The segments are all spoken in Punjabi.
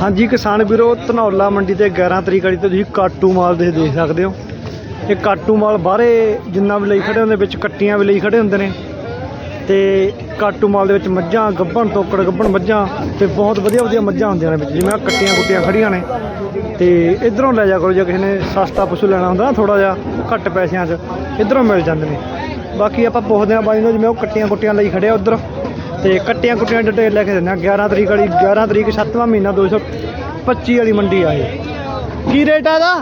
ਹਾਂਜੀ, ਕਿਸਾਨ ਵੀਰੋ, ਧਨੌਲਾ ਮੰਡੀ ਤੇ 11 ਤਰੀਕ ਵਾਲੀ ਤੇ ਤੁਸੀਂ ਕਾਟੂ ਮਾਲ ਦੇ ਦੇਖ ਸਕਦੇ ਹੋ। ਇਹ ਕਾਟੂ ਮਾਲ ਬਾਹਰੇ ਜਿੰਨਾ ਵੀ ਲਈ ਖੜੇ ਹੁੰਦੇ, ਵਿੱਚ ਕੱਟੀਆਂ ਵੀ ਲਈ ਖੜੇ ਹੁੰਦੇ ਨੇ। ਤੇ ਕਾਟੂ ਮਾਲ ਦੇ ਵਿੱਚ ਮੱਝਾਂ, ਗੱਭਣ, ਤੋਕੜ, ਗੱਭਣ ਮੱਝਾਂ ਤੇ ਬਹੁਤ ਵਧੀਆ ਵਧੀਆ ਮੱਝਾਂ ਹੁੰਦੀਆਂ ਨੇ ਵਿੱਚ, ਜਿਵੇਂ ਆਹ ਕੱਟੀਆਂ ਕੁੱਟੀਆਂ ਖੜੀਆਂ ਨੇ। ਤੇ ਇਧਰੋਂ ਲੈ ਜਾ ਕਰੋ, ਜੇ ਕਿਸੇ ਨੇ ਸਸਤਾ ਪਸ਼ੂ ਲੈਣਾ ਹੁੰਦਾ ਨਾ ਥੋੜਾ ਜਿਹਾ ਘੱਟ ਪੈਸਿਆਂ 'ਚ, ਇਧਰੋਂ ਮਿਲ ਜਾਂਦੇ ਨੇ। ਬਾਕੀ ਆਪਾਂ ਪੁੱਛਦੇ ਹਾਂ ਬਾਈ ਨੂੰ, ਜਿਵੇਂ ਉਹ ਕੱਟੀਆਂ ਕੁੱਟੀਆਂ ਲਈ ਖੜਿਆ ਉਧਰ। ਤੇ ਕੱਟੀਆਂ ਕੁੱਟੀਆਂ ਡਿਟੇਲ ਲੈ ਕੇ ਦਿੰਦੇ ਹਾਂ। 11 ਤਰੀਕ ਵਾਲੀ 11 ਤਰੀਕ 7ਵਾਂ ਮਹੀਨਾ 225 ਵਾਲੀ ਮੰਡੀ ਆ ਇਹ। ਕੀ ਰੇਟ ਆ ਦਾ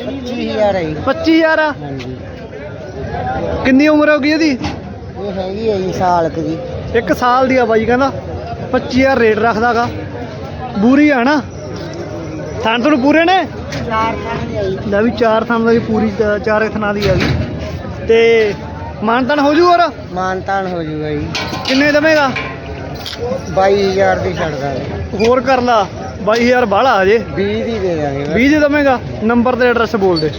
25000 ਹੈ 25000 ਆ? ਹਾਂਜੀ। ਕਿੰਨੀ ਉਮਰ ਹੋ ਗਈ ਇਹਦੀ? ਇਹ ਹੈਗੀ ਹੈ ਜੀ ਸਾਲ ਕੁ ਦੀ। ਇੱਕ ਸਾਲ ਦੀ ਆ ਬਾਈ ਕਹਿੰਦਾ। 25000 ਰੇਟ ਰੱਖਦਾਗਾ। ਬੂਰੀ ਆ ਨਾ? ਥਾਂ ਤੁਹਾਨੂੰ ਪੂਰੇ ਨੇ? ਚਾਰ ਥਾਂ ਦੀ ਆਈ ਲੈ ਵੀ ਚਾਰ ਥਾਂ ਦੀ ਪੂਰੀ ਚਾਰ ਥਾਂ ਦੀ ਆ ਗਈ ਤੇ ਮਾਨਤਨ ਹੋ ਜੂ ਹੋਰ ਮਾਨਤਾਨ ਹੋ ਜੂਗਾ ਜੀ। ਕਿੰਨੇ ਦਵੇਂਗਾ 22000 ਦੀ ਛੱਡ ਦਾਂਗੇ ਹੋਰ ਕਰ ਲਾ 22000 ਬਾਹਲਾ ਆ ਜੇ 20 ਦੀ ਦੇ ਦਾਂਗੇ 20 ਦੇ ਦਵੇਂਗਾ ਨੰਬਰ ਤੇ ਐਡਰੈਸ ਬੋਲ ਦੇ।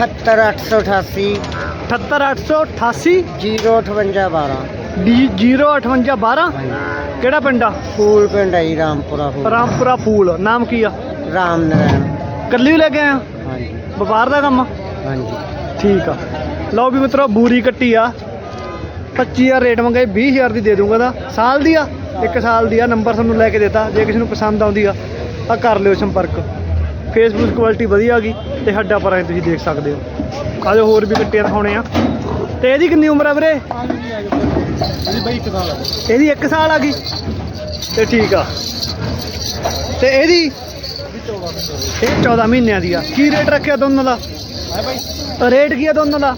78888 78888 05812 ਡੀ 05812 ਕਿਹੜਾ ਪਿੰਡ ਆ? ਫੂਲ ਪਿੰਡ ਹੈ ਜੀ ਰਾਮਪੁਰਾ ਫੂਲ। ਰਾਮਪੁਰਾ ਫੂਲ। ਨਾਮ ਕੀ ਆ? ਰਾਮ ਨਾਰਾਇਣ ਕੱਲੀ ਲੈ ਕੇ ਆਇਆ? ਹਾਂਜੀ। ਵਪਾਰ ਦਾ ਕੰਮ ਆ? ਹਾਂਜੀ। ਠੀਕ ਆ। ਲਓ ਵੀ ਮਿੱਤਰੋ, ਬੂਰੀ ਕੱਟੀ ਆ। 25000 ਰੇਟ ਮੰਗੇ 20000 ਦੀ ਦੇ ਦੂੰਗਾ ਦਾ ਸਾਲ ਦੀ ਆ, ਇੱਕ ਸਾਲ ਦੀ ਆ, ਨੰਬਰ ਤੁਹਾਨੂੰ ਲੈ ਕੇ ਦਿੱਤਾ। ਜੇ ਕਿਸੇ ਨੂੰ ਪਸੰਦ ਆਉਂਦੀ ਆ, ਤਾਂ ਕਰ ਲਿਓ ਸੰਪਰਕ। ਫੇਸਬੁੱਕ ਕੁਆਲਿਟੀ ਵਧੀਆ ਆ ਗਈ ਤੇ ਹੱਡਾ ਪਰ ਐ ਤੁਸੀਂ ਦੇਖ ਸਕਦੇ ਹੋ। ਆਜੋ ਹੋਰ ਵੀ ਕੱਟੀਆਂ ਦਿਖਾਉਣੇ ਆ। ਤੇ ਇਹਦੀ ਕਿੰਨੀ ਉਮਰ ਆ ਵੀਰੇ? ਇਹਦੀ ਬਾਈ ਇੱਕ ਸਾਲ ਇਹਦੀ 1 ਸਾਲ ਆ ਗਈ। ਤੇ ਠੀਕ ਆ। ਤੇ ਇਹਦੀ? ਇਹ 14 ਮਹੀਨਿਆਂ ਦੀ ਆ। ਕੀ ਰੇਟ ਰੱਖਿਆ ਦੋਨਾਂ ਦਾ? ਹੈ ਰੇਟ ਕੀ ਆ ਦੋਨਾਂ ਦਾ?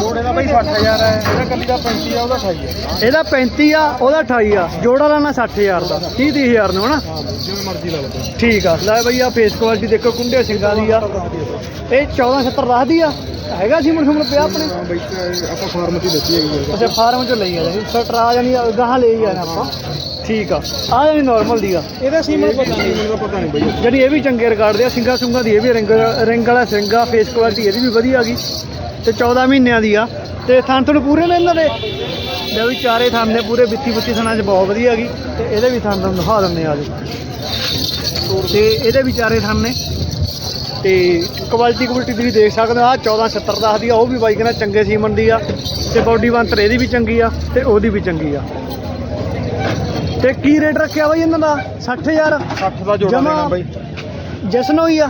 ਜੋੜੇ ਦਾ ਬਾਈ 60000 ਹੈ ਇਹਦਾ ਕੱਲੀ ਦਾ 35 ਆ ਉਹਦਾ 28 ਹੈ। ਇਹਦਾ 35 ਆ ਉਹਦਾ 28 ਆ। ਜੋੜਾ ਲੈਣਾ 60000 ਦਾ। 30 30000 ਨੂੰ ਹਨਾ? ਹਾਂ ਜਿਵੇਂ ਮਰਜ਼ੀ ਲਾ ਲਓ ਠੀਕ ਆ। ਲੈ ਬਈ ਆ ਫੇਸ ਕੁਆਲਿਟੀ ਦੇਖੋ ਕੁੰਡੇ ਸਿੰਘਾਂ ਦੀ ਆ। ਇਹ 14 70 ਦੱਸਦੀ ਆ। ਹੈਗਾ ਸੀ ਮੁਰਸੁਮਰ ਪਿਆ ਆਪਣੇ? ਹਾਂ ਆਪਾਂ ਫਾਰਮ ਤੇ ਦੱਸੀ ਹੈਗੀ ਅੱਛਾ ਫਾਰਮ ਚੋਂ ਲਈ ਆ। ਜਾਨੀ ਸਟਰ ਆ ਜਾਨੀ ਗਾਹਾਂ ਲਈ ਜਾਣਾ ਆਪਾਂ। ਠੀਕ ਆ। ਆ ਜਾਨੀ ਨਾਰਮਲ ਦੀ ਆ। ਇਹਦਾ ਸੀਮਨ ਪਤਾ ਨਹੀਂ ਮੈਨੂੰ ਪਤਾ ਨਹੀਂ ਬਾਈ। ਜਿਹੜੀ ਇਹ ਵੀ ਚੰਗੇ ਰਿਕਾਰਡ ਦੇ ਆ ਸਿੰਗਾ ਸੁੰਗਾ ਦੀ ਇਹ ਵੀ ਰਿੰਗ ਰਿੰਗ ਵਾਲਾ ਸਿੰਗਾ ਫੇਸ ਕੁਆਲਿਟੀ ਇਹਦੀ ਵੀ ਵਧੀਆ ਆ ਗਈ ਤੇ 14 ਮਹੀਨਿਆਂ ਦੀ ਆ। ਤੇ ਥਣ ਤੁਹਾਨੂੰ ਪੂਰੇ ਨੇ ਇਹਨਾਂ ਦੇ? ਲੈ ਵੀ ਚਾਰੇ ਥਣ ਨੇ ਪੂਰੇ ਬਿੱਤੀ ਬੁੱਤੀ ਥਣਾਂ 'ਚ ਬਹੁਤ ਵਧੀਆ ਆ ਗਈ ਤੇ ਇਹਦੇ ਵੀ ਥਣ ਤੁਹਾਨੂੰ ਦਿਖਾ ਦਿੰਦੇ ਆ ਜੀ ਤੇ ਇਹਦੇ ਵੀ ਚਾਰੇ ਥਣ ਨੇ। ਤੇ ਕੁਆਲਿਟੀ ਕੁਆਲਿਟੀ ਤੁਸੀਂ ਦੇਖ ਸਕਦੇ ਆ 1470 ਦੱਸਦੀ ਆ ਉਹ ਵੀ ਬਾਈ ਕਹਿੰਦਾ ਚੰਗੇ ਸੀਮਨ ਦੀ ਆ। ਤੇ ਬਾਡੀ ਬੰਤਰ ਇਹਦੀ ਵੀ ਚੰਗੀ ਆ ਤੇ ਉਹਦੀ ਵੀ ਚੰਗੀ ਆ। ਤੇ ਕੀ ਰੇਟ ਰੱਖਿਆ ਬਾਈ ਇਹਨਾਂ ਦਾ? 60000 60 ਦਾ ਜੋੜਾ ਜਮਾਂ। ਦੇਣਾ ਬਾਈ। ਜਸਨ ਹੋਈ ਆ?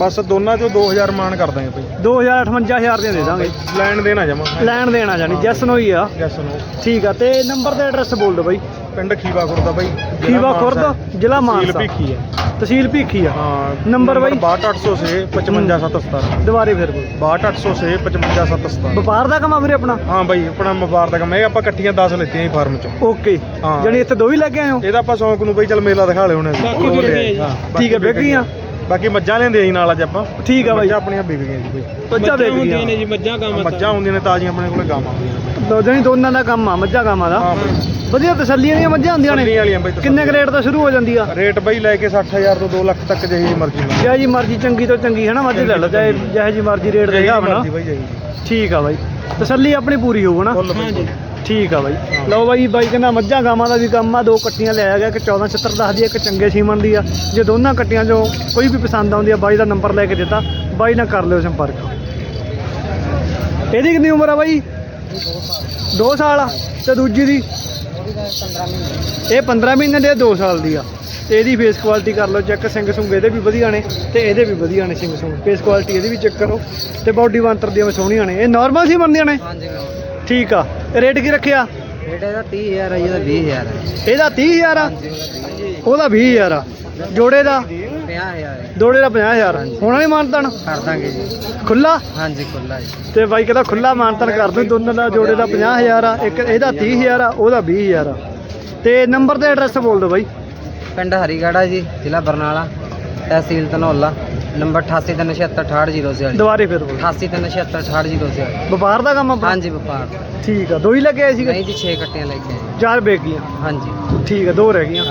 ਬਸ ਦੋਨਾਂ ਚੋਂ 2000 ਮਾਨ ਕਰ ਦਾਂਗੇ ਬਾਈ। 258000 ਦੀਆਂ ਦੇ ਦਾਂਗੇ। ਲੈਣ ਦੇਣਾ ਜਮਾ। ਲੈਣ ਦੇਣਾ ਜਾਨੀ ਜਸਨ ਹੋਈ ਆ। ਜੈਸ ਨੂੰ ਠੀਕ ਆ ਤੇ ਨੰਬਰ ਤੇ ਐਡਰੈਸ ਬੋਲ ਦਿਓ ਬਾਈ। ਪਿੰਡ ਖੀਵਾ ਖੁਰਦਾ ਬਾਈ ਖੀਵਾ ਖੁਰਦ ਜ਼ਿਲ੍ਹਾ ਮਾਨਸਾ। ਭੀਖੀ ਹੈ ਤਹਿਸੀਲ ਭੀਖੀ ਆ। ਹਾਂ। ਨੰਬਰ ਬਾਈ? 62806 55717 ਦੁਬਾਰੇ ਫਿਰ ਬੋਲ। 62806 55717 ਵਪਾਰ ਦਾ ਕੰਮ ਆ ਵੀਰੇ ਆਪਣਾ? ਹਾਂ ਬਾਈ ਆਪਣਾ ਵਪਾਰ ਦਾ ਕੰਮ। ਇਹ ਆਪਾਂ ਇਕੱਠੀਆਂ 10 ਲਿੱਤੀਆਂ ਸੀ ਫਾਰਮ ਚੋਂ। ਓਕੇ। ਹਾਂ। ਜਾਨੀ ਇੱਥੇ ਦੋ ਹੀ ਲੈ ਕੇ ਆਏ ਹੋ? ਇਹਦਾ ਆਪਾਂ ਸ਼ੌਂਕ ਨੂੰ ਬਾਈ ਚੱਲ ਮੇਲਾ ਦਿਖਾ ਲਿਓ ਹੁਣ ਵਿਕ ਜੀ। ਠੀਕ ਹੈ, ਵਿਕ ਗਈਆਂ। ਬਾਕੀ ਮੱਝਾਂ ਲੈਂਦੇ ਜੀ ਨਾਲ ਅੱਜ ਆਪਾਂ। ਠੀਕ ਆ ਬਾਈ। ਮੱਝਾਂ ਆਪਣੀਆਂ ਵਿਕ ਗਈਆਂ ਜੀ ਬਾਈ। ਬੱਚਾ ਵੇਚ ਗਿਆ ਜੀ ਮੱਝਾਂ ਕੰਮ ਮੱਝਾਂ ਹੁੰਦੀਆਂ ਨੇ ਤਾਜ਼ੀਆਂ ਆਪਣੇ ਕੋਲੇ ਗਾਵਾਂ ਨੇ। ਦੋ ਜਾਨੀ ਦੋਨਾਂ ਦਾ ਕੰਮ ਆ ਮੱਝਾਂ ਗਾਵਾਂ ਦਾ। ਹਾਂ ਬਾਈ। ਵਧੀਆ ਤਸੱਲੀਆਂ ਦੀਆਂ ਮੱਝਾਂ ਹੁੰਦੀਆਂ ਤਸੱਲੀ ਨੇ ਵਾਲੀਆਂ ਬਾਈ ਤਸੱਲੀ। ਕਿੰਨੇ ਕੁ ਰੇਟ ਤੋਂ ਸ਼ੁਰੂ ਹੋ ਜਾਂਦੀ ਆ? ਰੇਟ ਬਾਈ ਲੈ ਕੇ 60000 ਤੋਂ 2 ਲੱਖ ਤੱਕ ਜਿਹੀ ਮਰਜ਼ੀ ਲੈ ਜਿਹੇ ਜੀ ਮਰਜ਼ੀ ਚੰਗੀ ਤੋਂ ਚੰਗੀ ਹੈ ਨਾ ਮੱਝ ਲੈ ਲਓ ਚਾਹੇ ਜਿਹੇ ਜੀ ਮਰਜ਼ੀ ਰੇਟ ਦੇ ਹਿਸਾਬ ਨਾਲ। ਮਰਜ਼ੀ ਬਾਈ ਜਿਹੀ ਠੀਕ ਆ ਬਾਈ। ਤਸੱਲੀ ਆਪਣੀ ਪੂਰੀ ਹੋਊ ਨਾ ਫੁੱਲ ਬਾਈ। ਠੀਕ ਆ ਬਾਈ। ਲਓ ਬਾਈ ਬਾਈ ਕਹਿੰਦਾ ਮੱਝਾਂ ਗਾਵਾਂ ਦਾ ਵੀ ਕੰਮ ਆ ਦੋ ਕੱਟੀਆਂ ਲਿਆਇਆ ਗਿਆ ਕਿ 1470 ਦੱਸਦੀ ਆ ਇੱਕ ਚੰਗੇ ਸੀਮਨ ਦੀ ਆ। ਜੇ ਦੋਨਾਂ ਕੱਟੀਆਂ ਚੋਂ ਕੋਈ ਵੀ ਪਸੰਦ ਆਉਂਦੀ ਆ ਬਾਈ ਦਾ ਨੰਬਰ ਲੈ ਕੇ ਦਿੱਤਾ। ਬਾਈ ਨਾਲ ਕਰ ਲਿਓ ਸੰਪਰਕ। ਇਹਦੀ ਕਿੰਨੀ ਉਮਰ ਆ ਬਾਈ? 2 ਸਾਲ ਆ। ਤੇ ਦੂਜੀ ਦੀ? 15 ਮਹੀਨੇ। ਇਹ 15 ਮਹੀਨੇ ਦੇ 2 ਸਾਲ ਦੀ ਆ। ਤੇ ਇਹਦੀ ਫੇਸ ਕੁਆਲਿਟੀ ਕਰ ਲਓ ਚੈੱਕ ਸਿੰਘ ਸੁੰਗ ਇਹਦੇ ਵੀ ਵਧੀਆ ਨੇ ਤੇ ਇਹਦੇ ਵੀ ਵਧੀਆ ਨੇ ਸਿੰਘ ਸੁੰਗ। ਫੇਸ ਕੁਆਲਿਟੀ ਇਹਦੀ ਵੀ ਚੈੱਕ ਕਰੋ ਤੇ ਬਾਡੀ ਬੰਤਰ ਦੀਆਂ ਵੀ ਸੋਹਣੀਆਂ ਨੇ। ਇਹ ਨਾਰਮਲ ਸੀ ਬਣਦੀਆਂ ਨੇ? ਹਾਂਜੀ ਠੀਕ ਆ। ਰੇਟ ਕੀ ਰੱਖਿਆ? ਰੇਟ ਇਹਦਾ 30000 ਹੈ ਇਹਦਾ 20000 ਹੈ ਇਹਦਾ 30000 ਆ? ਉਹਦਾ 20000 ਆ। ਜੋੜੇ ਦਾ? 50000 ਹੈ ਦੋੜੇ ਦਾ 50000 ਹੋਣਾ ਨਹੀਂ ਮਾਨਤਨ? ਕਰ ਦਾਂਗੇ ਜੀ। ਖੁੱਲਾ ਹਾਂਜੀ ਖੁੱਲਾ ਜੀ। ਤੇ ਬਾਈ ਕਹਿੰਦਾ ਖੁੱਲਾ ਮਾਨਤਨ ਕਰ ਦੂੰ ਦੋਨਾਂ ਦਾ ਜੋੜੇ ਦਾ 50000 ਆ ਇੱਕ ਇਹਦਾ 30000 ਆ ਉਹਦਾ 20000 ਆ। ਤੇ ਨੰਬਰ ਤੇ ਐਡਰੈਸ ਬੋਲ ਦਿਓ ਬਾਈ। ਪਿੰਡ ਹਰੀਗੜਾ ਜੀ ਜ਼ਿਲ੍ਹਾ ਬਰਨਾਲਾ ਤਹਿਸੀਲ ਧਨੌਲਾ ਨੰਬਰ 88376860 ਦੁਬਾਰੇ ਫਿਰ ਬੋਲ 88376860 ਵਪਾਰ ਦਾ ਕੰਮ ਆਪਣਾ? ਹਾਂਜੀ ਵਪਾਰ ਠੀਕ ਆ ਦੋ ਹੀ ਲੱਗੇ ਸੀਗੇ? ਨਹੀਂ ਜੀ 6 ਕੱਟੀਆਂ ਲੈ ਕੇ ਆਏ। ਚਾਰ ਵੇਚ ਗਈਆਂ? ਹਾਂਜੀ। ਠੀਕ ਆ ਦੋ ਰਹਿ ਗਈਆਂ।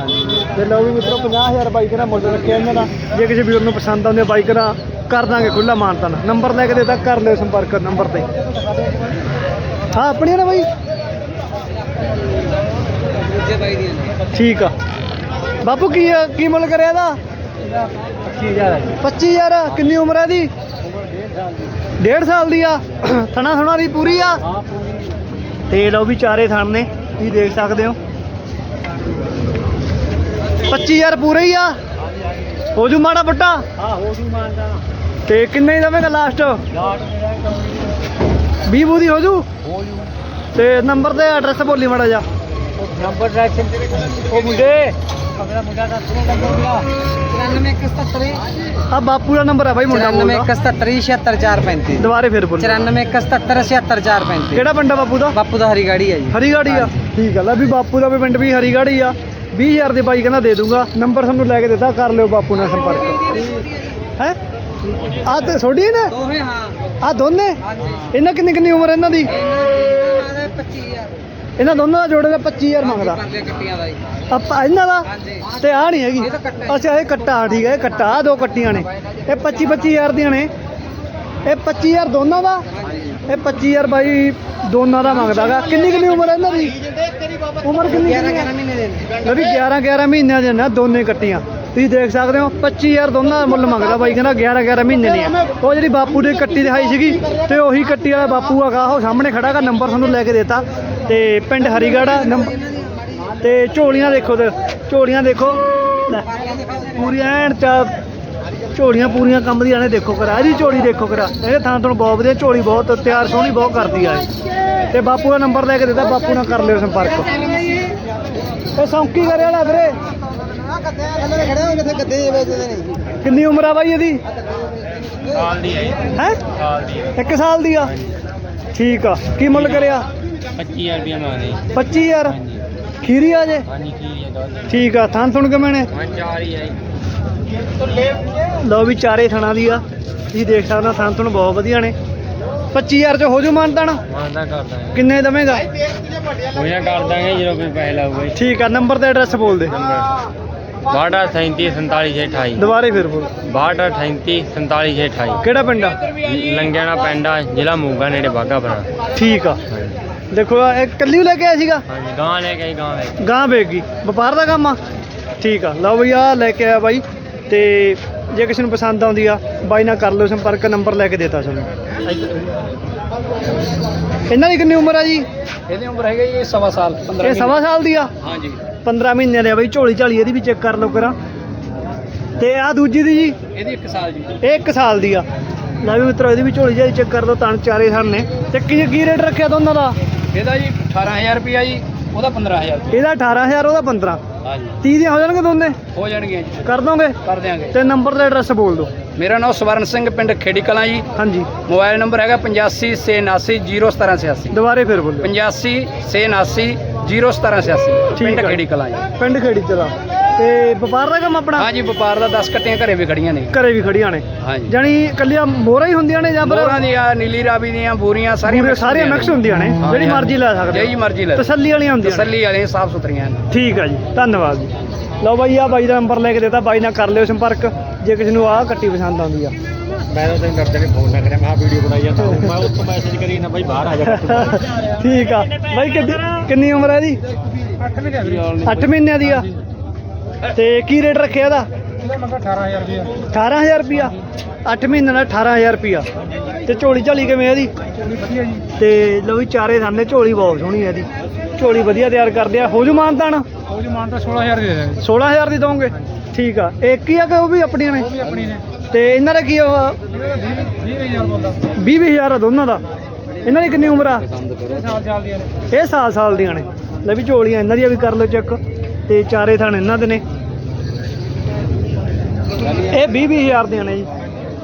ਤੇ ਲਓ ਵੀ ਮਿੱਤਰੋ 50000 ਬਾਈਕ ਦਾ ਮੁੱਲ ਰੱਖਿਆ ਇਹਨਾਂ ਦਾ। ਜੇ ਕਿਸੇ ਵੀਰ ਨੂੰ ਪਸੰਦ ਆਉਂਦੇ ਬਾਈਕ ਦਾ, ਕਰ ਦਾਂਗੇ ਖੁੱਲਾ ਮਾਨਤਨ। ਨੰਬਰ ਲੈ ਕੇ ਦੇ ਤਾਂ ਕਰ ਲਿਓ ਸੰਪਰਕ ਨੰਬਰ ਤੇ। ਹਾਂ ਆਪਣੀਆਂ ਨਾ ਬਾਈ? ਦੂਜੇ ਬਾਈ ਦੀਆਂ ਠੀਕ ਆ। ਬਾਪੂ, ਕੀ ਕੀ ਮੁੱਲ ਕਰਿਆ ਇਹਦਾ? 25000 ਹੈ 25000 ਕਿੰਨੀ ਉਮਰ ਹੈ ਦੀ ਡੇਢ ਸਾਲ ਦੀ ਆ। ਥਣਾ ਥਣਾ ਦੀ ਪੂਰੀ ਆ? ਤੇ ਲਓ ਵੀ ਚਾਰੇ ਥਣ ਨੇ। ਤੁਸੀਂ ਦੇਖ ਸਕਦੇ ਹੋ। 25000 ਪੂਰੇ ਹੀ ਆ। ਹੋ ਜੂ ਮਾੜਾ ਵੱਡਾ ਹਾਂ ਹੋ ਜੂ ਮਾਨਦਾ ਤੇ ਕਿੰਨੇ ਹੀ ਦਵੇਂਗਾ ਲਾਸਟ ਕੰਮ 20 ਬੂਦੀ ਹੋ ਜੂ ਹੋ ਜੂ ਤੇ ਨੰਬਰ ਤੇ ਐਡਰੈਸ ਬੋਲੀ ਮਾੜਾ ਜਾ ਉਹ ਨੰਬਰ ਟਰੈਕਸ਼ਨ ਉਹ ਮੁੰਡੇ ਮੇਰਾ ਮੁੰਡਾ ਦੱਸ ਰਿਹਾ ਲੱਗਿਆ 94 ਆ ਬਾਪੂ ਦਾ ਨੰਬਰ ਆ ਬਾਈ ਮੁੰਡਾ ਬੋਲਦਾ। 94 ਦੁਬਾਰੇ ਫਿਰ ਬੋਲ। 94 77 ਕਿਹੜਾ ਪਿੰਡ ਆ ਬਾਪੂ ਦਾ? ਬਾਪੂ ਦਾ ਹਰੀ ਗਾੜੀ ਹੈ ਜੀ। ਹਰੀਗਾੜੀ ਆ। ਠੀਕ ਆ ਲੈ ਵੀ ਬਾਪੂ ਦਾ ਵੀ ਪਿੰਡ ਵੀ ਹਰੀਗਾੜੀ ਆ। 20000 ਦੇ ਬਾਈ ਕਹਿੰਦਾ ਦੇ ਦੂੰਗਾ। ਨੰਬਰ ਤੁਹਾਨੂੰ ਲੈ ਕੇ ਦਿੱਤਾ ਕਰ ਲਿਓ ਬਾਪੂ ਨਾਲ ਸੰਪਰਕ। ਹੈ? ਆ ਤੇ ਛੋਡੀ ਨੇ? ਦੋਵੇਂ ਹਾਂ। ਆ ਦੋਨੇ? ਹਾਂਜੀ। ਇਹਨਾਂ ਕਿੰਨੀ ਕਿੰਨੀ ਉਮਰ ਇਹਨਾਂ ਦੀ? ਇਹਨਾਂ ਦੇ 25000 ਇਹਨਾਂ ਦੋਨਾਂ ਦਾ ਜੋੜੇ ਦਾ 25000 ਮੰਗਦਾ। ਆਪਾਂ ਇਹਨਾਂ ਦਾ? ਹਾਂਜੀ। ਤੇ ਆ ਨਹੀਂ ਹੈਗੀ। ਅੱਛਾ ਇਹ ਕੱਟਾ ਠੀਕ ਹੈ ਇਹ ਕੱਟਾ ਆਹ ਦੋ ਕੱਟੀਆਂ ਨੇ। ਇਹ 25 25000 ਦੀਆਂ ਨੇ। ਇਹ 25000 ਦੋਨਾਂ ਦਾ? ਇਹ 25000 ਬਾਈ ਦੋਨਾਂ ਦਾ ਮੰਗਦਾਗਾ। ਕਿੰਨੀ ਕਿੰਨੀ ਉਮਰ ਹੈ ਇਹਨਾਂ ਦੀ? ਉਮਰ ਕਿੰਨੀ 11 ਕਿੰਨੀ 11 ਮਹੀਨੇ ਦੇ ਨੇ। ਲੈ ਵੀ 11 11 ਮਹੀਨਿਆਂ ਦੇ ਨੇ ਦੋਨੇ ਕੱਟੀਆਂ। ਤੁਸੀਂ ਦੇਖ ਸਕਦੇ ਹੋ 25000 ਦੋਨਾਂ ਦਾ ਮੁੱਲ ਮੰਗਦਾ ਬਾਈ ਕਹਿੰਦਾ 11 11 ਮਹੀਨੇ ਦੀਆਂ। ਉਹ ਜਿਹੜੀ ਬਾਪੂ ਦੀ ਕੱਟੀ ਦਿਖਾਈ ਸੀਗੀ ਤੇ ਉਹੀ ਕੱਟੀ ਵਾਲਾ ਬਾਪੂ ਹੈਗਾ ਉਹ ਸਾਹਮਣੇ ਖੜਾ ਹੈਗਾ ਨੰਬਰ ਤੁਹਾਨੂੰ ਲੈ ਕੇ ਦਿੱਤਾ। ਤੇ ਪਿੰਡ ਹਰੀਗੜ੍ਹ ਨੰਬਰ ਤੇ ਝੋਲੀਆਂ ਦੇਖੋ ਤੇ ਝੋਲੀਆਂ ਦੇਖੋ। ਲੈ ਪੂਰੀਆਂ ਐਨ ਚਾ ਝੋਲੀਆਂ ਪੂਰੀਆਂ ਕੰਮ ਦੀਆਂ ਨੇ ਦੇਖੋ ਕਰਾ। ਇਹਦੀ ਝੋਲੀ ਦੇਖੋ ਕਰਾ। ਇਹਦੇ ਥਾਂ ਤੁਹਾਨੂੰ ਬਹੁਤ ਵਧੀਆ ਝੋਲੀ ਬਹੁਤ ਤਿਆਰ ਸੋਹਣੀ ਬਹੁਤ ਕਰਦੀ ਆ ਇਹ। ਤੇ ਬਾਪੂ ਦਾ ਨੰਬਰ ਲੈ ਕੇ ਦਿੱਤਾ ਬਾਪੂ ਨਾਲ ਕਰ ਲਿਓ ਸੰਪਰਕ। ਇਹ ਸੌਂਕੀ ਕਰੇ ਵਾਲਾ ਵੀਰੇ। ਕਿੰਨੀ ਉਮਰ ਆ ਬਾਈ ਇਹਦੀ? ਸਾਲ ਦੀ ਹੈ ਹੈ? ਸਾਲ ਦੀ ਇੱਕ ਸਾਲ ਦੀ ਆ? ਠੀਕ ਆ। ਕੀ ਮੁੱਲ ਕਰਿਆ? 25000 ਰੁਪਏ ਮੰਗਦੇ 25000 ਖੀਰੀ ਆ ਜੇ? ਹਾਂਜੀ ਠੀਕ ਆ। ਥਾਂ ਸੁਣ ਕੇ ਮੈਨੇ ਹਾਂ ਚਾਰ ਹੀ ਹੈ ਲਓ ਵੀ ਚਾਰੇ ਥਣਾ ਦੀ ਆ। ਤੁਸੀਂ ਦੇਖ ਸਕਦੇ ਹੋ ਥਾਂ ਤੁਹਾਨੂੰ ਬਹੁਤ ਵਧੀਆ ਨੇ। 25000 ਚ ਹੋ ਜੂ ਮਾਨਤਾਣ ਮਾਨਦਾ ਕਰਦਾ ਕਿੰਨੇ ਦਵੇਂਗਾ? ਹੋਇਆ ਕਰ ਦਾਂਗੇ ਜਦੋਂ ਕੋਈ ਪੈਸੇ ਲਾਊਗਾ ਜੀ। ਠੀਕ ਆ ਨੰਬਰ ਤੇ ਐਡਰੈਸ ਬੋਲ ਦੇ। ਬਾੜਾ 37 47 28 ਦੁਬਾਰੇ ਫਿਰ ਬੋਲ। 38 47 28 ਕਿਹੜਾ ਪਿੰਡ ਆ? ਲੰਗਿਆਣਾ ਪਿੰਡ ਆ ਜ਼ਿਲ੍ਹਾ ਮੂਗਾ ਨੇੜੇ ਬਾਗਾ ਬਣਾ ਠੀਕ ਆ। ਦੇਖੋ ਆ ਇਹ ਕੱਲੀ ਲੈ ਕੇ ਆਇਆ ਸੀਗਾ? ਹਾਂਜੀ ਗਾਂ ਲੈ ਕੇ ਆਈ ਗਾਂ ਲੈ ਕੇ ਗਾਂ ਵੇਗੀ ਵਪਾਰ ਦਾ ਕੰਮ ਆ? ਠੀਕ ਆ। ਲਓ ਬਈ ਆ ਲੈ ਕੇ ਆਇਆ ਬਾਈ। ਤੇ ਜੇ ਕਿਸੇ ਨੂੰ ਪਸੰਦ ਆਉਂਦੀ ਆ ਬਾਈ ਨਾਲ ਕਰ ਲਓ ਸੰਪਰਕ ਨੰਬਰ ਲੈ ਕੇ ਦਿੱਤਾ ਤੁਹਾਨੂੰ। ਇਹਨਾਂ ਦੀ ਕਿੰਨੀ ਉਮਰ ਆ ਜੀ? ਇਹਦੀ ਉਮਰ ਹੈਗੀ ਜੀ ਸਵਾ ਸਾਲ ਇਹ ਸਵਾ ਸਾਲ ਦੀ ਆ? ਹਾਂਜੀ। 15 ਮਹੀਨੇ ਦੇ ਆ ਬਈ ਝੋਲੀ ਝਾਲੀ ਇਹਦੀ ਵੀ ਚੈੱਕ ਕਰ ਲਓ ਕਰਾਂ। ਤੇ ਆ ਦੂਜੀ ਦੀ ਜੀ? ਇਹਦੀ 1 ਸਾਲ ਜੀ ਇਹ 1 ਸਾਲ ਦੀ ਆ। ਲੈ ਵੀ ਮਿੱਤਰੋ ਇਹਦੀ ਵੀ ਝੋਲੀ ਝਾਲੀ ਚੈੱਕ ਕਰ ਲਓ ਤਣ ਚਾਰੇ ਥਣ ਨੇ। ਤੇ ਕੀ ਕੀ ਰੇਟ ਰੱਖਿਆ ਦੋਨਾਂ ਦਾ? ਇਹਦਾ ਜੀ 18000 ਰੁਪਿਆ ਜੀ ਉਹਦਾ 15000 ਇਹਦਾ 18000 ਉਹਦਾ 15 ਹਾਂਜੀ। 30 ਦੀਆਂ ਹੋ ਜਾਣਗੇ ਦੋਨੇ? ਹੋ ਜਾਣਗੇ ਜੀ। ਕਰ ਦੋਗੇ? ਕਰ ਦਿਆਂਗੇ। ਤੇ ਨੰਬਰ ਤੇ ਐਡਰੈਸ ਬੋਲ ਦਿਓ। ਮੇਰਾ ਨਾਮ ਸਵਰਨ ਸਿੰਘ ਪਿੰਡ ਖੇੜੀ ਕਲਾਂ ਜੀ। ਹਾਂਜੀ। ਮੋਬਾਈਲ ਨੰਬਰ ਹੈਗਾ 8579801786 ਦੁਬਾਰੇ ਫਿਰ ਬੋਲੋ 8579801786 ਠੀਕ ਪਿੰਡ ਆ। ਖੇੜੀ ਕਲਾਂ ਜੀ। ਪਿੰਡ ਖੇੜੀ ਚਲਾ ਤੇ ਵਪਾਰ ਦਾ ਕੰਮ ਆਪਣਾ? ਹਾਂਜੀ ਵਪਾਰ ਦਾ 10 ਕੱਟੀਆਂ ਘਰੇ ਵੀ ਖੜੀਆਂ ਨੇ। ਘਰੇ ਵੀ ਖੜੀਆਂ ਨੇ। ਹਾਂਜੀ। ਜਾਨੀ ਕੱਲੀਆਂ ਮੋਹਰਾਂ ਹੀ ਹੁੰਦੀਆਂ ਨੇ ਜਾਂ ਫਿਰ ਮੋਹਰਾਂ ਦੀਆਂ ਨੀਲੀ ਰਾਵੀ ਦੀਆਂ ਬੂਰੀਆਂ ਸਾਰੀਆਂ ਪੂਰੇ mix ਸਾਰੀਆਂ ਹੁੰਦੀਆਂ ਮਿਕਸ ਹੁੰਦੀਆਂ ਨੇ ਜਿਹੜੀ। ਮਰਜ਼ੀ ਲੈ ਸਕਦੇ ਜਿਹੜੀ ਮਰਜ਼ੀ ਲੈ ਲਓ। ਤਸੱਲੀ ਵਾਲੀਆਂ ਹੁੰਦੀਆਂ ਨੇ। ਤਸੱਲੀ ਵਾਲੀਆਂ ਸਾਫ਼ ਸੁਥਰੀਆਂ ਨੇ। ਠੀਕ ਆ ਜੀ ਧੰਨਵਾਦ ਜੀ। ਲਓ ਬਾਈ ਆ ਬਾਈ ਦਾ ਨੰਬਰ ਲੈ ਕੇ ਦਿੱਤਾ ਬਾਈ ਨਾਲ ਕਰ ਲਿਓ ਸੰਪਰਕ ਜੇ ਕਿਸੇ ਨੂੰ ਆਹ ਕੱਟੀ ਪਸੰਦ ਆਉਂਦੀ ਆ। ਮੈਂ ਤਾਂ ਤੈਨੂੰ ਕਰਦੇ ਨੇ ਫੋਨ ਨਾ ਕਰਿਆ ਮੈਂ ਵੀਡੀਓ ਬਣਾਈ ਜਾਂਦਾ ਮੈਂ ਉੱਥੋਂ ਮੈਸੇਜ ਕਰੀ ਨਾ ਬਾਈ ਬਾਹਰ ਆ ਜਾ। ਠੀਕ ਆ। ਬਾਈ ਕਿੰਨੀ ਕਿੰਨੀ ਉਮਰ ਹੈ ਦੀ 8 ਮਹੀਨੇ 8 ਮਹੀਨਿਆਂ ਦੀ ਆ। ਤੇ ਕੀ ਰੇਟ ਰੱਖਿਆ ਇਹਦਾ? ਇਹਦਾ ਮੰਗਾ 18000 ਰੁਪਏ 18000 ਰੁਪਿਆ 8 ਮਹੀਨਿਆਂ ਦਾ 18000 ਰੁਪਿਆ ਤੇ ਝੋਲੀ ਝਾਲੀ ਕਿਵੇਂ ਇਹਦੀ? ਵਧੀਆ ਜੀ ਤੇ ਲਓ ਵੀ ਚਾਰੇ ਸਾਹਮਣੇ ਝੋਲੀ ਬਹੁਤ ਸੋਹਣੀ ਹੈ ਇਹਦੀ। ਝੋਲੀ ਵਧੀਆ ਤਿਆਰ ਕਰਦੇ ਆ। ਹੋ ਜੂ ਮਾਨਤਾਨ? ਉਹ ਜੀ ਮਾਨ 16000 ਦੇ ਦੇਣਗੇ 16000 ਦੀ ਦੋਗੇ ਠੀਕ ਆ। ਇੱਕ ਹੀ ਆ ਕਿ ਉਹ ਵੀ ਆਪਣੀਆਂ ਨੇ? ਉਹ ਵੀ ਆਪਣੀ ਨੇ ਤੇ ਇਹਨਾਂ ਦਾ ਕੀ ਆ 20000 ਬੋਲਦਾ 20000 ਆ ਦੋਨਾਂ ਦਾ। ਇਹਨਾਂ ਦੀ ਕਿੰਨੀ ਉਮਰ ਆ? ਇਹ ਸਾਲ ਸਾਲ ਦੀਆਂ ਨੇ ਇਹ ਸਾਲ ਸਾਲ ਦੀਆਂ ਨੇ। ਲੈ ਵੀ ਝੋਲੀਆਂ ਇਹਨਾਂ ਦੀਆਂ ਵੀ ਕਰ ਲਓ ਚੈੱਕ। ਤੇ ਚਾਰੇ ਥਣ ਇਹਨਾਂ ਦੇ ਨੇ। ਇਹ 20 20000 ਦੀਆਂ ਨੇ ਜੀ।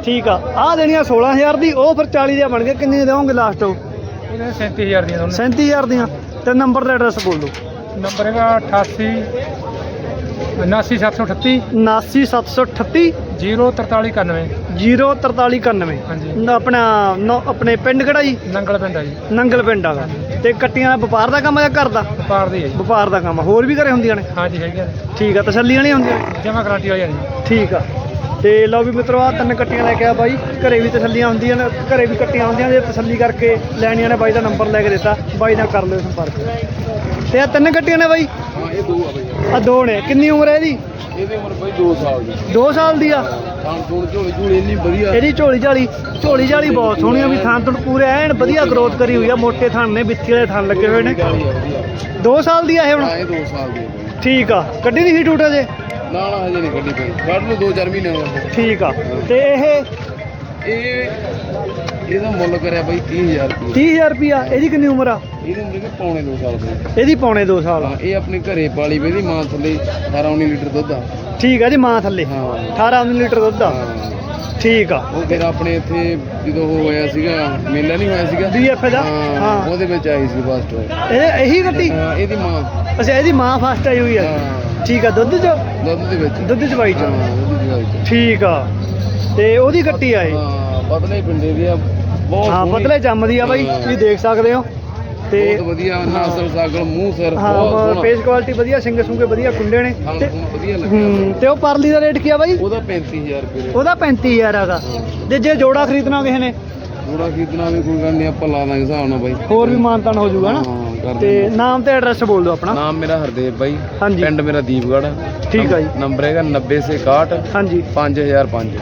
ਠੀਕ ਆ। ਆਹ ਦੇਣੀਆਂ 16000 ਦੀ ਉਹ ਫਿਰ 40 ਦੀਆਂ ਬਣ ਗਏ ਕਿੰਨੇ ਦੇਵੋਗੇ ਲਾਸਟ ਉਹ? ਇਹਦੇ 37000 ਦੀਆਂ ਦੋਨੋਂ। 37000 ਦੀਆਂ। ਤੇ ਨੰਬਰ ਦਾ ਐਡਰੈਸ ਬੋਲ। ਦਿਓ ਨੰਬਰ ਹੈਗਾ 88 79738 79738 04391 04391 ਹਾਂਜੀ। ਆਪਣਾ ਆਪਣੇ ਪਿੰਡ ਕਿਹੜਾ ਜੀ? ਨੰਗਲ ਪਿੰਡ ਆ ਜੀ। ਨੰਗਲ ਪਿੰਡ ਆਗਾ ਤੇ ਕੱਟੀਆਂ ਦਾ ਵਪਾਰ ਦਾ ਕੰਮ ਆ ਜਾਂ ਘਰ ਦਾ? ਵਪਾਰ ਦੀ ਹੈ ਜੀ। ਵਪਾਰ ਦਾ ਕੰਮ ਆ। ਹੋਰ ਵੀ ਘਰੇ ਹੁੰਦੀਆਂ ਨੇ? ਹਾਂਜੀ ਹੈਗੀਆਂ ਨੇ ਠੀਕ ਆ ਤਸੱਲੀਆਂ ਨਹੀਂ ਹੁੰਦੀਆਂ ਨੇ? ਜਮਾ ਗਾਰੰਟੀ ਵਾਲੀਆਂ ਨੇ ਠੀਕ ਆ। ਤੇ ਲਓ ਵੀ ਮਿੱਤਰੋ ਆ ਤਿੰਨ ਕੱਟੀਆਂ ਲੈ ਕੇ ਆ ਬਾਈ। ਘਰੇ ਵੀ ਤਸੱਲੀਆਂ ਹੁੰਦੀਆਂ ਨੇ ਘਰੇ ਵੀ ਕੱਟੀਆਂ ਹੁੰਦੀਆਂ ਜੇ ਤਸੱਲੀ ਕਰਕੇ ਲੈਣੀਆਂ ਨੇ ਬਾਈ ਦਾ ਨੰਬਰ ਲੈ ਕੇ ਦਿੱਤਾ। ਬਾਈ ਨਾਲ ਕਰ ਲਿਓ ਸੰਪਰਕ। ਤੇ ਆ ਤਿੰਨ ਕੱਟੀਆਂ ਨੇ ਬਾਈ? ਹਾਂ ਇਹ ਦੋ ਆ ਬਈ। ਆ ਦੋ ਨੇ। ਕਿੰਨੀ ਉਮਰ ਹੈ ਇਹਦੀ? ਇਹਦੀ ਉਮਰ ਬਈ 2 ਸਾਲ ਦੀ। 2 ਸਾਲ ਦੀ ਆ? ਖਾਣ ਖੂਣ ਝੋਲੀ ਝੂਲੀ ਇੰਨੀ ਵਧੀਆ। ਇਹਦੀ ਝੋਲੀ ਝਾਲੀ ਝੋਲੀ ਝਾਲੀ ਬਹੁਤ ਸੋਹਣੀ ਆ ਵੀ ਥਾਂ ਤੋਂ ਪੂਰੇ ਐਨ ਵਧੀਆ ਗਰੋਥ ਕਰੀ ਹੋਈ ਆ ਮੋਟੇ ਥਣ ਨੇ ਬਿੱਥੀ ਵਾਲੇ ਥਣ ਲੱਗੇ ਹੋਏ ਨੇ। ਝਾਲੀ ਆ ਵਧੀਆ। 2 ਸਾਲ ਦੀ ਆ ਇਹ ਹੁਣ? ਹਾਂ ਇਹ 2 ਸਾਲ ਦੀ ਹੈ। ਠੀਕ ਆ। ਕੱਢੀ ਨਹੀਂ ਸੀ ਟੂਟਾ ਜੇ ਨਾ ਨਾ ਹਜੇ ਨਹੀਂ ਕੱਢੀ ਪਈ ਕੱਢ ਨੂੰ 2-4 ਮਹੀਨੇ ਹੋ ਗਏ। ਠੀਕ ਆ। ਤੇ ਇਹ ਇਹ ਇਹਦਾ ਮੁੱਲ ਕਰਿਆ ਬਈ 30000 ਰੁਪਏ 30000 ਰੁਪਿਆ ਇਹਦੀ ਕਿੰਨੀ ਉਮਰ ਆ? ਇਹਦੀ ਉਮਰ ਕਿ ਪੌਣੇ 2 ਸਾਲ ਦੀ। ਇਹਦੀ ਪੌਣੇ 2 ਸਾਲ ਆ। ਹਾਂ ਇਹ ਆਪਣੇ ਘਰੇ ਪਾਲੀ ਵੀ ਇਹਦੀ ਮਾਂ ਥੱਲੇ 18 19 ਲੀਟਰ ਦੁੱਧ ਆ। ਠੀਕ ਆ ਜੀ ਮਾਂ ਥੱਲੇ? ਹਾਂ। 18 19 ਲੀਟਰ ਦੁੱਧ ਆ? ਹਾਂ। ਠੀਕ ਆ। ਉਹ ਫਿਰ ਆਪਣੇ ਇੱਥੇ ਜਦੋਂ ਉਹ ਹੋਇਆ ਸੀਗਾ ਮੇਲਾ ਨਹੀਂ ਹੋਇਆ ਸੀਗਾ? ਡੀਐਫ ਦਾ? ਹਾਂ ਹਾਂ। ਉਹਦੇ ਵਿੱਚ ਆਈ ਸੀ ਫਸਟ ਇਹ ਇਹੀ ਗੱਟੀ ਹਾਂ ਇਹਦੀ ਮਾਂ। ਅੱਛਾ ਇਹਦੀ ਮਾਂ ਫਸਟ ਆਈ ਹੋਈ ਆ? ਹਾਂ। ਠੀਕ ਆ ਦੁੱਧ ਚ? ਦੁੱਧ ਦੇ ਵਿੱਚ। ਦੁੱਧ ਚ ਬਾਈ ਚ? ਹਾਂ ਉਹਦੀ ਠੀਕ ਆ। ਤੇ ਉਹਦੀ ਗੱਟੀ ਆ ਇਹ ਹਾਂ। ਪਤਲੇ ਪਿੰਡੇ ਦੀ ਆ ਬਹੁਤ ਹਾਂ ਸੋਹਣੀ। ਪਤਲੇ ਜੰਮਦੀ ਆ ਬਾਈ। ਤੁਸੀਂ ਦੇਖ ਸਕਦੇ ਹੋ। ਤੇ ਬਹੁਤ ਵਧੀਆ ਨਾਸਲ ਸਾਗਲ ਮੂੰਹ ਸਿਰ ਬਹੁਤ ਹਾਂ ਸੋਹਣਾ ਕੁਆਲਿਟੀ ਵਧੀਆ ਸਿੰਗ ਸੁੰਗੇ ਵਧੀਆ ਕੁੰਡੇ ਨੇ। ਹਾਂ, ਤੇ ਵਧੀਆ ਲੱਗਿਆ ਹੂੰ ਤੇ ਉਹ ਪਰਲੀ ਦਾ ਰੇਟ ਕੀ ਆ ਬਾਈ? ਉਹਦਾ 35000 ਰੁਪਏ ਉਹਦਾ 35000 ਹੈਗਾ ਤੇ ਜੇ ਜੋੜਾ ਖਰੀਦਣਾ ਕਿਸੇ ਨੇ? ਥੋੜਾ ਖਰੀਦਣਾ ਵੀ ਕੋਈ ਗੱਲ ਨਹੀਂ ਆਪਾਂ ਲਾ ਦਾਂਗੇ ਹਿਸਾਬ ਨਾਲ ਬਾਈ। ਹੋਰ ਵੀ ਮਾਨਤਾਨ ਹੋ ਜਾਊਗਾ ਨਾ? ਹਾਂ ਕਰ ਤੇ। ਨਾਮ ਤੇ ਐਡਰੈਸ ਬੋਲ ਦਿਓ ਆਪਣਾ। ਨਾਮ ਮੇਰਾ ਹਰਦੇਵ ਬਾਈ। ਹਾਂਜੀ। ਪਿੰਡ ਮੇਰਾ ਦੀਪਗੜ੍ਹ। ਠੀਕ ਆ ਜੀ। ਨੰਬਰ ਹੈਗਾ 9061 ਹਾਂਜੀ। 5005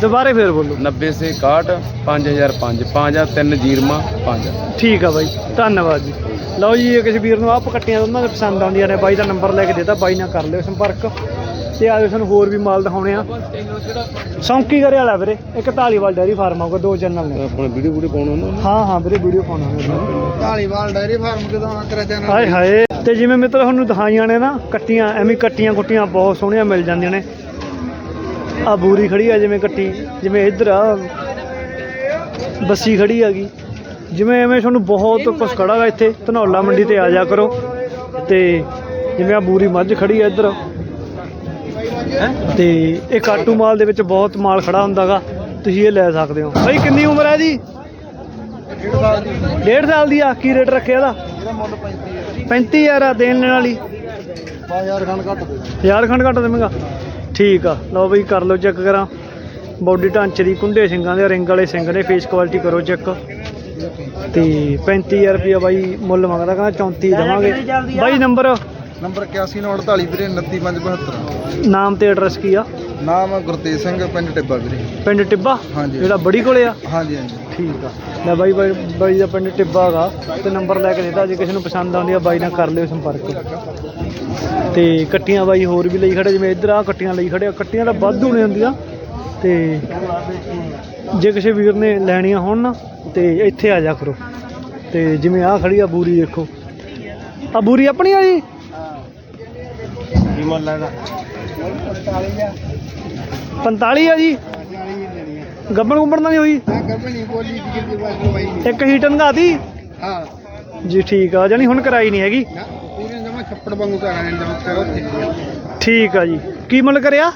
ਦੁਬਾਰੇ ਫੇਰ ਬੋਲੋ। 9061 5005 5 ਆ 3 ਜੀਰਮਾ 5 ਠੀਕ ਆ ਬਾਈ ਧੰਨਵਾਦ ਜੀ। ਲਓ ਜੀ ਇਹ ਕਿਸੇ ਵੀਰ ਨੂੰ ਆਪ ਕੱਟੀਆਂ ਉਹਨਾਂ ਦੇ ਪਸੰਦ ਆਉਂਦੀਆਂ ਨੇ ਬਾਈ ਦਾ ਨੰਬਰ ਲੈ ਕੇ ਦੇਤਾ ਬਾਈ ਨਾਲ ਕਰ ਲਿਓ ਸੰਪਰਕ। ਤੇ ਆਜੋ ਤੁਹਾਨੂੰ ਹੋਰ ਵੀ ਮਾਲ ਦਿਖਾਉਣੇ ਆ। ਸੌਂਕੀ ਕਰੇ ਵਾਲਾ ਵੀਰੇ ਇੱਕ ਢਾਲੀਵਾਲ ਡੈਰੀ ਫਾਰਮ ਆਊਗਾ ਦੋ ਚੈਨਲ ਨੇ। ਆਪਣਾ ਵੀਡੀਓ ਵੀਡੀਓ ਪਾਉਣਾ ਉਹਨਾਂ ਹਾਂ ਹਾਂ ਵੀਰੇ ਵੀਡੀਓ ਪਾਉਣਾ ਹੈ ਢਾਲੀਵਾਲ ਡਾਇਰੀ ਫਾਰਮ ਕਿਦੋਂ ਆ ਤੇਰਾ ਚੈਨਲ? ਹਾਏ ਹਾਏ। ਤੇ ਜਿਵੇਂ ਮਿੱਤਰ ਤੁਹਾਨੂੰ ਦਿਖਾਈਆਂ ਨੇ ਨਾ ਕੱਟੀਆਂ ਐਵੇਂ ਕੱਟੀਆਂ ਕੁੱਟੀਆਂ ਬਹੁਤ ਸੋਹਣੀਆਂ ਮਿਲ ਜਾਂਦੀਆਂ ਨੇ। ਆ ਬੂਰੀ ਖੜੀ ਆ ਜਿਵੇਂ ਕੱਟੀ ਜਿਵੇਂ ਇੱਧਰ ਆ ਬੱਸੀ ਖੜੀ ਹੈਗੀ ਜਿਵੇਂ ਐਵੇਂ ਤੁਹਾਨੂੰ ਬਹੁਤ ਕੁਛ ਖੜਾ ਗਾ ਇੱਥੇ ਧਨੌਲਾ ਮੰਡੀ ਤੇ ਆ ਜਾ ਕਰੋ। ਤੇ ਜਿਵੇਂ ਆ ਬੂਰੀ ਮੱਝ ਖੜੀ ਆ ਇੱਧਰ। ਤੇ ਇਹ ਕਾਟੂ ਮਾਲ ਦੇ ਵਿੱਚ ਬਹੁਤ ਮਾਲ ਖੜਾ ਹੁੰਦਾਗਾ ਤੁਸੀਂ ਇਹ ਲੈ ਸਕਦੇ ਹੋ। ਭਾਈ ਕਿੰਨੀ ਉਮਰ ਹੈ ਇਹਦੀ? ਡੇਢ ਸਾਲ ਦੀ ਆ ਕੀ ਰੇਟ ਰੱਖਿਆ ਇਹਦਾ? ਇਹਦਾ ਮੁੱਲ 35 35000 ਆ ਦੇਣ ਵਾਲੀ। 5000 ਖੰਡ ਘੱਟ ਦੇ। ਹਜ਼ਾਰ ਖੰਡ ਘੱਟ ਦੇਵਾਂਗਾ। ਠੀਕ ਆ। ਲਓ ਬਈ ਕਰ ਲਓ ਚੈੱਕ ਕਰਾਂ। ਬੋਡੀ ਢਾਂਚੇ ਦੀ ਕੁੰਡੇ ਸਿੰਘਾਂ ਦੇ ਰਿੰਗ ਵਾਲੇ ਸਿੰਘ ਨੇ ਫੇਸ ਕੁਆਲਿਟੀ ਕਰੋ ਚੈੱਕ ਤੇ 35000 ਰੁਪਇਆ ਬਾਈ ਮੁੱਲ ਮੰਗਦਾ ਕਹਿੰਦਾ 34 ਦੇਵਾਂਗੇ। ਬਾਈ ਨੰਬਰ ਨੰਬਰ 8148 ਵੀਰੇ 29572 ਨਾਮ ਤੇ ਐਡਰੈਸ ਕੀ ਆ? ਨਾਮ ਗੁਰਤੇਜ ਸਿੰਘ ਪਿੰਡ ਟਿੱਬਾ ਵੀਰੇ। ਪਿੰਡ ਟਿੱਬਾ? ਹਾਂਜੀ। ਜਿਹੜਾ ਬੜੀ ਕੋਲੇ ਆ? ਹਾਂਜੀ ਹਾਂਜੀ। ਠੀਕ ਆ। ਲੈ ਬਾਈ ਬਾਈ ਬਾਈ ਦਾ ਪਿੰਡ ਟਿੱਬਾ ਹੈਗਾ। ਤੇ ਨੰਬਰ ਲੈ ਕੇ ਦਿੱਤਾ ਜੇ ਕਿਸੇ ਨੂੰ ਪਸੰਦ ਆਉਂਦੀ ਆ ਬਾਈ ਨਾਲ ਕਰ ਲਿਓ ਸੰਪਰਕ। ਤੇ ਕੱਟੀਆਂ ਬਾਈ ਹੋਰ ਵੀ ਲਈ ਖੜੇ ਜਿਵੇਂ ਇੱਧਰ ਆ ਕੱਟੀਆਂ ਲਈ ਖੜੇ ਆ। ਕੱਟੀਆਂ ਤਾਂ ਵਾਧੂ ਨੇ ਹੁੰਦੀਆਂ। ਤੇ ਜੇ ਕਿਸੇ ਵੀਰ ਨੇ ਲੈਣੀਆਂ ਹੋਣ ਨਾ ਤੇ ਇੱਥੇ ਆ ਜਾ ਕਰੋ। ਤੇ ਜਿਵੇਂ ਆ ਖੜੀ ਆ ਬੂਰੀ ਦੇਖੋ। ਆ ਬੂਰੀ ਆਪਣੀ ਆ ਜੀ? ਕੀ ਮੁੱਲ ਇਹਦਾ? 45 ਆ ਜੀ? ਗੱਬਣ ਗੁੰਬਣ ਤਾਂ ਨਹੀਂ ਹੋਈ? ਇੱਕ ਹੀਟ ਨਗਾਤੀ ਹਾਂ। ਜੀ ਠੀਕ ਆ ਜਾਨੀ ਹੁਣ ਕਰਾਈ ਨਹੀਂ ਹੈਗੀ। ਠੀਕ ਆ ਜੀ। ਕੀ ਮੁੱਲ ਕਰਿਆ?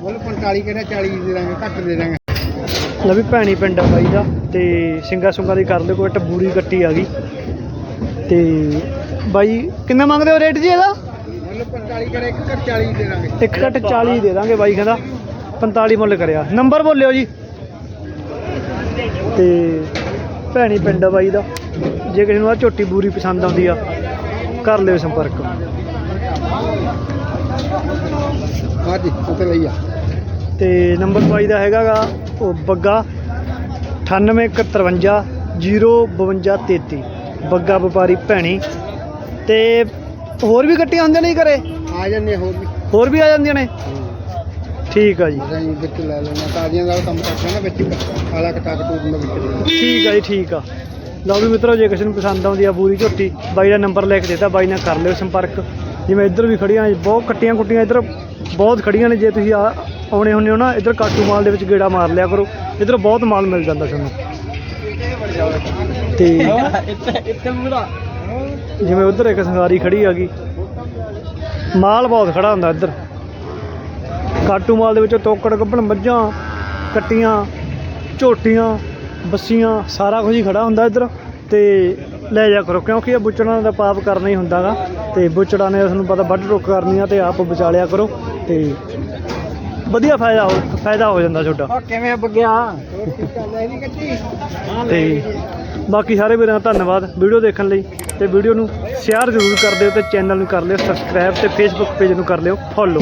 ਬੋਲ 45 ਕਿਹੜਾ 40 ਦੇ ਦਾਂਗੇ ਘੱਟ ਦੇ ਦਾਂਗੇ। ਲੈ ਵੀ ਭੈਣੀ ਪਿੰਡ ਆ ਬਾਈ ਦਾ ਤੇ ਸਿੰਗਾ ਸੁੰਗਾ ਦੀ ਕਰ ਲਿਓ ਕੋਈ ਟਬੂਰੀ ਕੱਟੀ ਆ ਗਈ। ਤੇ ਬਾਈ ਕਿੰਨਾ ਮੰਗਦੇ ਹੋ ਰੇਟ ਜੀ ਇਹਦਾ? ਬੋਲ 45 ਕਿਹੜਾ ਇੱਕ ਘੱਟ 40 ਦੇ ਦਾਂਗੇ। ਇੱਕ ਘੱਟ 40 ਦੇ ਦਾਂਗੇ ਬਾਈ ਕਹਿੰਦਾ 45 ਮੁੱਲ ਕਰਿਆ। ਨੰਬਰ ਬੋਲਿਓ ਜੀ। ਤੇ ਭੈਣੀ ਪਿੰਡ ਆ ਬਾਈ ਦਾ ਜੇ ਕਿਸੇ ਨੂੰ ਆ ਝੋਟੀ ਬੂਰੀ ਪਸੰਦ ਆਉਂਦੀ ਆ ਕਰ ਲਿਓ ਸੰਪਰਕ। ਹਾਂਜੀ ਉੱਤੇ ਲਈ ਆ। ਤੇ ਨੰਬਰ ਬਾਈ ਦਾ ਹੈਗਾਗਾ ਉਹ ਬੱਗਾ 9853 05233 ਬੱਗਾ ਵਪਾਰੀ ਭੈਣੀ। ਤੇ ਹੋਰ ਵੀ ਗੱਟੀਆਂ ਹੁੰਦੀਆਂ ਨੇ ਜੀ ਘਰੇ? ਆ ਜਾਂਦੇ ਹੋਰ ਵੀ। ਹੋਰ ਵੀ ਆ ਜਾਂਦੀਆਂ ਨੇ? ਠੀਕ ਆ ਜੀ। ਅਸੀਂ ਵਿੱਚ ਲੈ ਲੈਣਾ ਤਾਜ਼ੀਆਂ ਦਾ ਕੰਮ ਕਰਦੇ ਨਾ ਵਿੱਚ ਕਾਲਾ ਕਟਾ ਕਟੂ ਵਿੱਚ ਠੀਕ ਆ ਜੀ ਠੀਕ ਆ। ਲਓ ਵੀ ਮਿੱਤਰੋ, ਜੇ ਕਿਸੇ ਨੂੰ ਪਸੰਦ ਆਉਂਦੀ ਆ ਪੂਰੀ ਝੋਟੀ, ਬਾਈ ਦਾ ਨੰਬਰ ਲੈ ਕੇ ਦਿੱਤਾ, ਬਾਈ ਨਾਲ ਕਰ ਲਿਓ ਸੰਪਰਕ। ਜਿਵੇਂ ਇੱਧਰ ਵੀ ਖੜੀਆਂ ਬਹੁਤ ਕੱਟੀਆਂ ਕੁੱਟੀਆਂ, ਇੱਧਰ ਬਹੁਤ ਖੜੀਆਂ ਨੇ, ਜੇ ਤੁਸੀਂ ਆਉਣੇ ਹੁੰਦੇ ਹੋ ਨਾ, ਇੱਧਰ ਕਾਟੂ ਮਾਲ ਦੇ ਵਿੱਚ ਗੇੜਾ ਮਾਰ ਲਿਆ ਕਰੋ। ਇੱਧਰ ਬਹੁਤ ਮਾਲ ਮਿਲ ਜਾਂਦਾ ਤੁਹਾਨੂੰ। ਤੇ ਜਿਵੇਂ ਉਧਰ ਇੱਕ ਸੰਗਾਰੀ ਖੜੀ ਹੈਗੀ ਮਾਲ ਬਹੁਤ ਖੜਾ ਹੁੰਦਾ ਇੱਧਰ। ਕਾਟੂ ਮਾਲ ਦੇ ਵਿੱਚ ਤੋਕੜ ਗੱਭਣ ਮੱਝਾਂ, ਕੱਟੀਆਂ, ਝੋਟੀਆਂ। ਬੱਸੀਆਂ ਸਾਰਾ ਕੁਝ ਹੀ ਖੜਾ ਹੁੰਦਾ ਇੱਧਰ ਤੇ ਲੈ ਜਾ ਕਰੋ ਕਿਉਂਕਿ ਇਹ ਬੁੱਚੜਾਂ ਦਾ ਪਾਪ ਕਰਨਾ ਹੀ ਹੁੰਦਾਗਾ ਤੇ ਬੁੱਚੜਾਂ ਨੇ ਤੁਹਾਨੂੰ ਪਤਾ ਵੱਢ ਰੁੱਕ ਕਰਨੀ ਆ ਤੇ ਆਪ ਵਿਚਾਲਿਆ ਕਰੋ ਤੇ ਵਧੀਆ ਫਾਇਦਾ ਹੋ ਫਾਇਦਾ ਹੋ ਜਾਂਦਾ ਤੁਹਾਡਾ ਕਿਵੇਂ ਬਗਿਆ? ਤੇ ਬਾਕੀ ਸਾਰੇ ਵੀਰਾਂ ਦਾ ਧੰਨਵਾਦ ਵੀਡੀਓ ਦੇਖਣ ਲਈ ਤੇ ਵੀਡੀਓ ਨੂੰ ਸ਼ੇਅਰ ਜ਼ਰੂਰ ਕਰ ਦਿਓ ਤੇ ਚੈਨਲ ਨੂੰ ਕਰ ਲਿਓ ਸਬਸਕ੍ਰਾਈਬ ਤੇ ਫੇਸਬੁੱਕ ਪੇਜ ਨੂੰ ਕਰ ਲਿਓ ਫੋਲੋ।